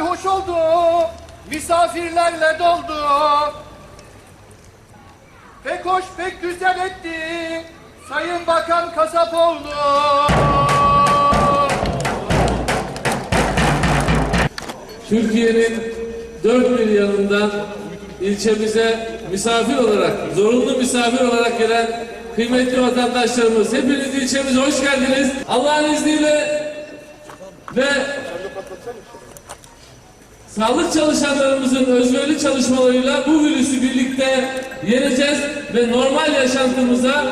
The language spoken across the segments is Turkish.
hoş oldu, misafirlerle doldu. Pek hoş, pek güzel etti, Sayın Bakan Kasapoğlu. Türkiye'nin dört bir yanından ilçemize misafir olarak, zorunlu misafir olarak gelen kıymetli vatandaşlarımız, hepiniz ilçemize hoş geldiniz. Allah'ın izniyle ve sağlık çalışanlarımızın özverili çalışmalarıyla bu virüsü birlikte yeneceğiz ve normal yaşantımıza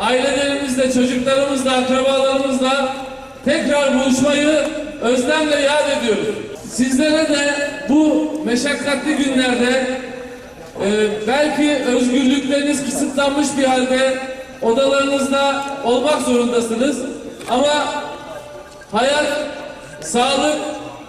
ailelerimizle, çocuklarımızla, akrabalarımızla tekrar buluşmayı özlemle yad ediyoruz. Sizlere de bu meşakkatli günlerde e, belki özgürlükleriniz kısıtlanmış bir halde odalarınızda olmak zorundasınız. Ama hayat, sağlık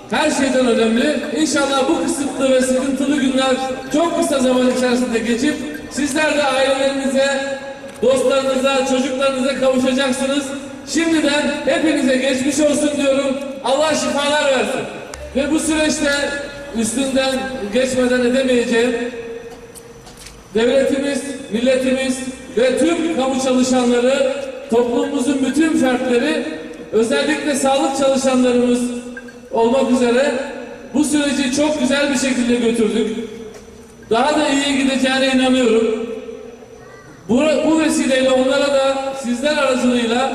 her şeyden önemli. İnşallah bu kısıtlı ve sıkıntılı günler çok kısa zaman içerisinde geçip sizler de ailelerinize, dostlarınıza, çocuklarınıza kavuşacaksınız. Şimdiden hepinize geçmiş olsun diyorum. Allah şifalar versin. Ve bu süreçte üstünden geçmeden edemeyeceğim devletimiz, milletimiz ve tüm kamu çalışanları, toplumumuzun bütün fertleri, özellikle sağlık çalışanlarımız olmak üzere bu süreci çok güzel bir şekilde götürdük. Daha da iyiye gideceğine inanıyorum. Bu, bu vesileyle onlara da sizler aracılığıyla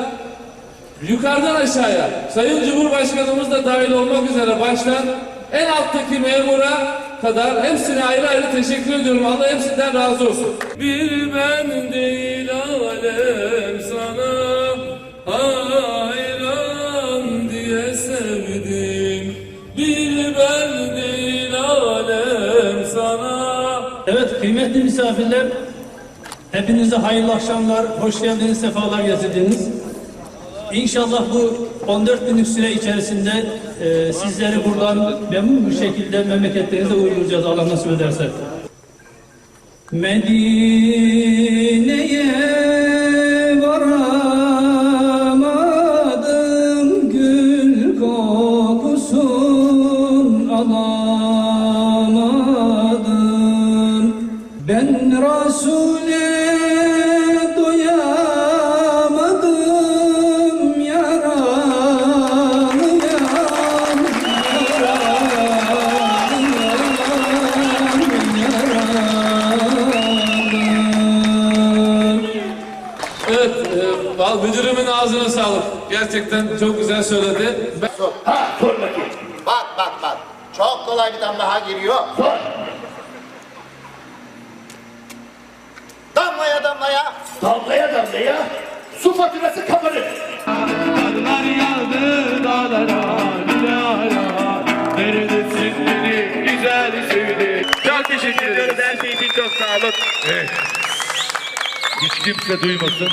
yukarıdan aşağıya, Sayın Cumhurbaşkanımız da dahil olmak üzere baştan en alttaki memura kadar hepsine ayrı ayrı teşekkür ediyorum. Allah hepsinden razı olsun. Bir ben değil alem sana hayran diye sevdim. Evet kıymetli misafirler, hepinize hayırlı akşamlar, hoş geldiniz, sefalar getirdiniz. İnşallah bu 14 günlük süre içerisinde e, sizleri buradan memnun bir şekilde memleketlerinize uğurlayacağız Allah nasip ederse. Medine'ye varamadım gül kokusun alamadım val- müdürümün ağzına sağlık. Gerçekten çok güzel söyledi. Ben- Sor. Ha sor bakayım. Bak bak bak. Çok kolay bir damla geliyor. Sor. Damlaya damlaya. Damlaya damlaya. Su faturası kapanır. Karlar yağdı dağlara, dağlara Neredesin beni güzel sevdi Çok teşekkür ederiz her şey için çok sağ olun Evet Hiç kimse duymasın